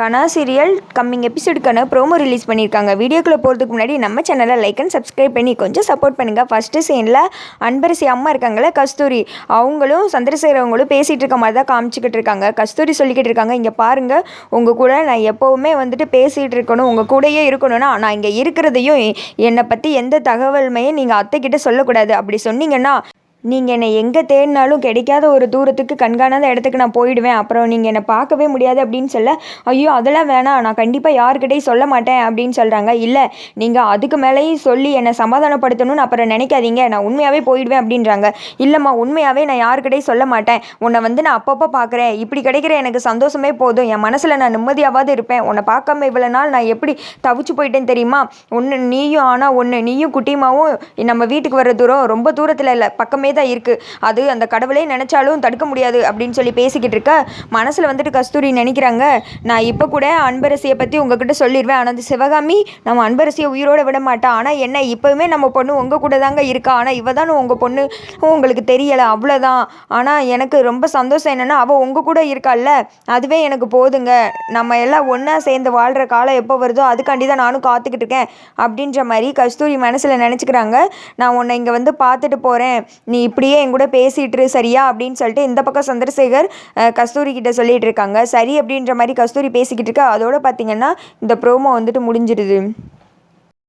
கனா serial coming எபிசோடுக்கான promo release பண்ணியிருக்காங்க. வீடியோக்குள்ளே போகிறதுக்கு முன்னாடி நம்ம சேனலை லைக் அண்ட் சப்ஸ்கிரைப் பண்ணி கொஞ்சம் சப்போர்ட் பண்ணுங்கள் ஃபஸ்ட்டு சீனில் அன்பரசி அம்மா இருக்காங்களே கஸ்தூரி. அவங்களும் சந்திரசேகர் அவங்களும் பேசிகிட்டு இருக்க மாதிரி தான் காமிச்சிக்கிட்டு இருக்காங்க. கஸ்தூரி சொல்லிக்கிட்டு இருக்காங்க இங்கே பாருங்கள் உங்கள் கூட நான் எப்போவுமே வந்துட்டு பேசிகிட்டு இருக்கணும். உங்கள் கூடயே இருக்கணும்னா நான் இங்கே இருக்கிறதையும் என்னை பற்றி எந்த தகவலுமே நீங்கள் அத்தைக்கிட்ட சொல்லக்கூடாது. அப்படி சொன்னீங்கன்னா நீங்கள் என்னை எங்கே தேடினாலும் கிடைக்காத ஒரு தூரத்துக்கு கண்காணாத இடத்துக்கு நான் போயிடுவேன். அப்புறம் நீங்கள் என்னை பார்க்கவே முடியாது அப்படின்னு சொல்ல ஐயோ அதெல்லாம் வேணாம். நான் கண்டிப்பாக யாருக்கிட்டையும் சொல்ல மாட்டேன். அப்படின்னு சொல்கிறாங்க இல்லை நீங்கள் அதுக்கு மேலேயும் சொல்லி என்னை சமாதானப்படுத்தணும்னு அப்புறம் நினைக்காதீங்க. நான் உண்மையாகவே போயிடுவேன். அப்படின்றாங்க. இல்லைம்மா உண்மையாகவே நான் யாருக்கிட்டையும் சொல்ல மாட்டேன். உன்னை வந்து நான் அப்பப்போ பார்க்குறேன். இப்படி கிடைக்கிற எனக்கு சந்தோஷமே போதும். என் மனசில் நான் நிம்மதியாவது இருப்பேன். உன்னை பார்க்காம இவ்வளோ நாள் நான் எப்படி தவிச்சு போயிட்டேன் தெரியுமா? ஒன்று நீயும் ஆனால் ஒன்று நீயும் குட்டிமாவும் நம்ம வீட்டுக்கு வர தூரம் ரொம்ப தூரத்தில் இல்லை பக்கமே தான் இருக்குது அது அந்த கடவுளே நினச்சாலும் தடுக்க முடியாது அப்படின்னு சொல்லி பேசிக்கிட்டு இருக்க. மனசில் வந்துட்டு கஸ்தூரி நினைக்கிறாங்க. நான் இப்போ கூட அன்பரசியை பற்றி உங்ககிட்ட சொல்லிடுவேன் ஆனால் அந்த சிவகாமி நம்ம அன்பரசியை உயிரோட விட மாட்டான் ஆனால் என்ன இப்போவுமே நம்ம பொண்ணு உங்கள் கூட தாங்க இருக்கா? ஆனால் இவ தான் உங்கள் பொண்ணு. உங்களுக்கு தெரியலை அவ்வளோதான் ஆனால் எனக்கு ரொம்ப சந்தோஷம் என்னென்னா அவள் உங்கள் கூட இருக்கால்ல அதுவே எனக்கு போதுங்க. நம்ம எல்லாம் ஒன்றா சேர்ந்து வாழ்கிற காலம் எப்போ வருதோ அதுக்காண்டி தான் நானும் காத்துக்கிட்டு இருக்கேன். அப்படின்ற மாதிரி கஸ்தூரி மனசில் நினச்சிக்கிறாங்க. நான் உன்னை இங்கே வந்து பார்த்துட்டு போகிறேன் நீ இப்படியே என் கூட பேசிட்டு சரியா? அப்படின்னு சொல்லிட்டு இந்த பக்கம் சந்திரசேகர் கஸ்தூரி கிட்ட சொல்லிட்டு இருக்காங்க. சரி அப்படின்ற மாதிரி கஸ்தூரி பேசிக்கிட்டு இருக்கா. அதோட பார்த்தீங்கன்னா இந்த ப்ரோமோ வந்துட்டு முடிஞ்சிடுது.